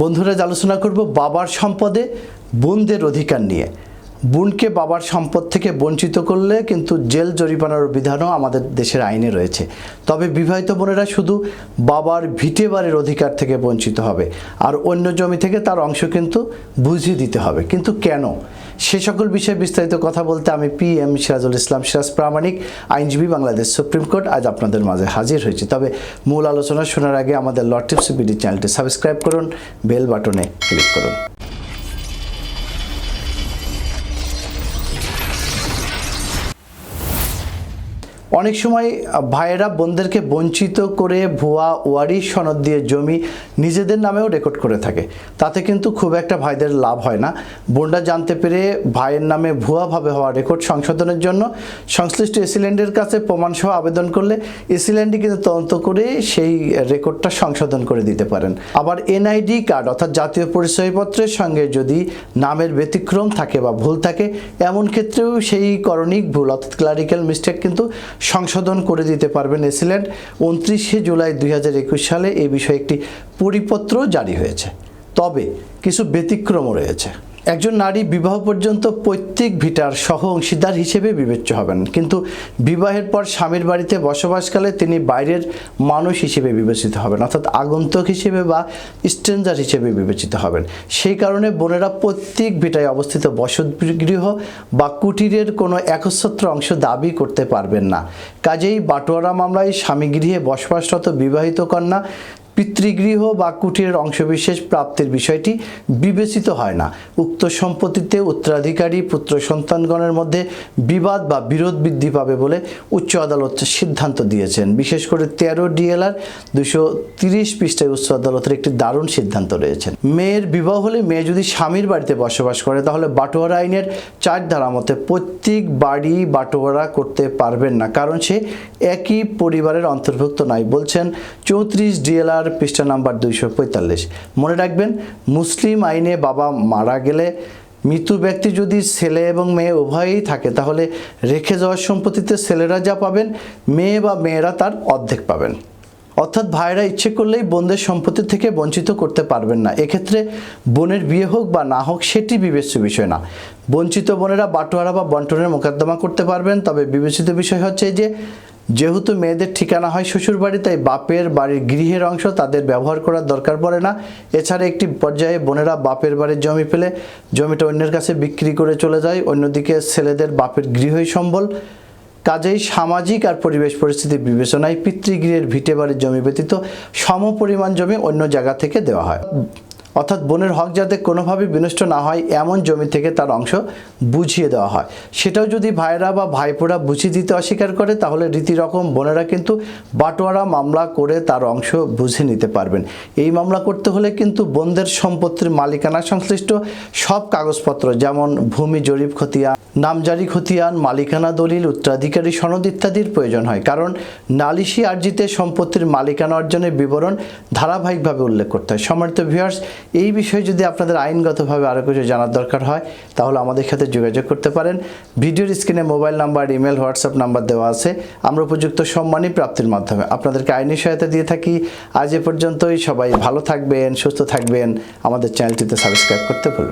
বন্ধুরা আলোচনা করব বাবার সম্পদে বোনদের অধিকার নিয়ে। বোনকে বাবার সম্পদ থেকে বঞ্চিত করলে কিন্তু জেল জরিমানার বিধানও আমাদের দেশের আইনে রয়েছে। তবে বিবাহিত বোনেরা শুধু বাবার ভিটে বাড়ির অধিকার থেকে বঞ্চিত হবে, আর অন্য জমি থেকে তার অংশ কিন্তু বুঝিয়ে দিতে হবে। কিন্তু কেন? সে সকল বিষয়ে বিস্তারিত কথা বলতে আমি পি এম সিরাজুল ইসলাম সিরাজ প্রামাণিক, আইনজীবী বাংলাদেশ সুপ্রিম কোর্ট। আজ আপনাদের মাঝে হাজির হয়েছে। তবে মূল আলোচনা শোনার আগে আমাদের লর্ড টিপস বিডি চ্যানেলটি সাবস্ক্রাইব করুন, বেল বাটনে ক্লিক করুন। অনেক সময় ভাইয়েরা বোনদেরকে বঞ্চিত করে ভুয়া ওয়ারি সনদ দিয়ে জমি নিজেদের নামেও রেকর্ড করে থাকে। তাতে কিন্তু খুব একটা ভাইদের লাভ হয় না। বোনরা জানতে পেরে ভাইয়ের নামে ভুয়াভাবে হওয়া রেকর্ড সংশোধনের জন্য সংশ্লিষ্ট এসিল্যান্ডের কাছে প্রমাণসহ আবেদন করলে এসিল্যান্ডই কিন্তু তদন্ত করে সেই রেকর্ডটা সংশোধন করে দিতে পারেন। আবার এনআইডি কার্ড অর্থাৎ জাতীয় পরিচয়পত্রের সঙ্গে যদি নামের ব্যতিক্রম থাকে বা ভুল থাকে, এমন ক্ষেত্রেও সেই করণিক ভুল, অর্থাৎ ক্লারিক্যাল মিস্টেক কিন্তু সংশোধন করে দিতে পারবেন এসিল্যান্ড উনত্রিশে জুলাই দুই হাজার একুশ সালে এ বিষয়ে একটি পরিপত্র জারি হয়েছে। তবে কিছু ব্যতিক্রমও রয়েছে। একজন নারী বিবাহ পর্যন্ত পৈতৃক ভিটার সহ অংশীদার হিসেবে বিবেচ্য হবেন। কিন্তু বিবাহের পর স্বামীর বাড়িতে বসবাসকালে তিনি বাইরের মানুষ হিসেবে বিবেচিত হবেন, অর্থাৎ আগন্তুক হিসেবে বা স্ট্রেঞ্জার হিসেবে বিবেচিত হবেন। সেই কারণে বোনেরা পৈতৃক ভিটায় অবস্থিত বসতগৃহ বা কুটিরের কোনো একচ্ছত্র অংশ দাবি করতে পারবেন না। কাজেই বাটোয়ারা মামলায় স্বামী গৃহে বসবাসরত বিবাহিত কন্যা পিতৃগৃহ বা কুটিরের অংশবিশেষ প্রাপ্তির বিষয়টি বিবেচিত হয় না। উক্ত সম্পত্তিতে উত্তরাধিকারী, পুত্র সন্তানগণের মধ্যে বিবাদ বা বিরোধ বৃদ্ধি পাবে বলে উচ্চ আদালত সিদ্ধান্ত দিয়েছেন। বিশেষ করে তেরো ডিএলআর দুশো তিরিশ পৃষ্ঠায় উচ্চ আদালতের একটি দারুণ সিদ্ধান্ত রয়েছে। মেয়ের বিবাহ হলে মেয়ে যদি স্বামীর বাড়িতে বসবাস করে, তাহলে বাটোয়ারা আইনের চার ধারা মতে প্রত্যেক বাড়ি বাটোয়ারা করতে পারবেন না। কারণ সে একই পরিবারের অন্তর্ভুক্ত নাই বলছেন, চৌত্রিশ ডিএলআর পৃষ্ঠা নাম্বার দুইশো পঁয়তাল্লিশ। মনে রাখবেন, মুসলিম আইনে বাবা মারা গেলে মৃত ব্যক্তি যদি ছেলে এবং মেয়ে উভয়ই থাকে, তাহলে রেখে যাওয়ার সম্পত্তিতে ছেলেরা যা পাবেন, মেয়ে বা মেয়েরা তার অর্ধেক পাবেন। অর্থাৎ ভাইরা ইচ্ছে করলেই বোনদের সম্পত্তি থেকে বঞ্চিত করতে পারবেন না। এক্ষেত্রে বোনের বিয়ে হোক বা না হোক, সেটি বিবেচ্য বিষয় না। বঞ্চিত বোনেরা বাটোয়ারা বা বন্টনের মোকদ্দমা করতে পারবেন, তবে বিবেচিত বিষয় হচ্ছে যে যেহেতু মেয়েদের ঠিকানা হয় শ্বশুর বাড়ি, তাই বাপের বাড়ির গৃহের অংশ তাদের ব্যবহার করার দরকার পড়ে না। এছাড়া একটি পর্যায়ে বোনেরা বাপের বাড়ির জমি পেলে জমিটা অন্যের কাছে বিক্রি করে চলে যায়। অন্যদিকে ছেলেদের বাপের গৃহই সম্বল। কাজেই সামাজিক আর পরিবেশ পরিস্থিতি বিবেচনায় পিতৃগৃহের ভিটে বাড়ির জমি ব্যতীত সম পরিমাণ জমি অন্য জায়গা থেকে দেওয়া হয়। অর্থাৎ বনের হক যাতে কোনোভাবেই বিনষ্ট না হয়, এমন জমি থেকে তার অংশ বুঝিয়ে দেওয়া হয়। সেটাও যদি ভাইরা বা ভাইপোরা বুঝিয়ে দিতে অস্বীকার করে, তাহলে রীতি রকম বোনেরা কিন্তু বাটোয়ারা মামলা করে তার অংশ বুঝে নিতে পারবেন। এই মামলা করতে হলে কিন্তু বোনদের সম্পত্তির মালিকানা সংশ্লিষ্ট সব কাগজপত্র, যেমন ভূমি, জরিপ, খতিয়ান নামজারি খতিয়ান, মালিকানা দলিল, উত্তরাধিকারী সনদ ইত্যাদির প্রয়োজন হয়, কারণ নালিশি আর্জিতে সম্পত্তির মালিকানা অর্জনের বিবরণ ধারাবাহিকভাবে উল্লেখ করতে হয়। সম্মানিত ভিউয়ার্স এই বিষয়ে যদি আপনাদের আইনগতভাবে আরও কিছু জানার দরকার হয়, তাহলে আমাদের সাথে যোগাযোগ করতে পারেন। ভিডিওর স্ক্রিনে mobile number, email, WhatsApp number দেওয়া আছে। আমরা উপযুক্ত সম্মানই প্রাপ্তির মাধ্যমে আপনাদেরকে আইনি সহায়তা দিয়ে থাকি। আজ এ পর্যন্তই, সবাই ভালো থাকবেন, সুস্থ থাকবেন। আমাদের চ্যানেলটিতে সাবস্ক্রাইব করতে ভুলবেন।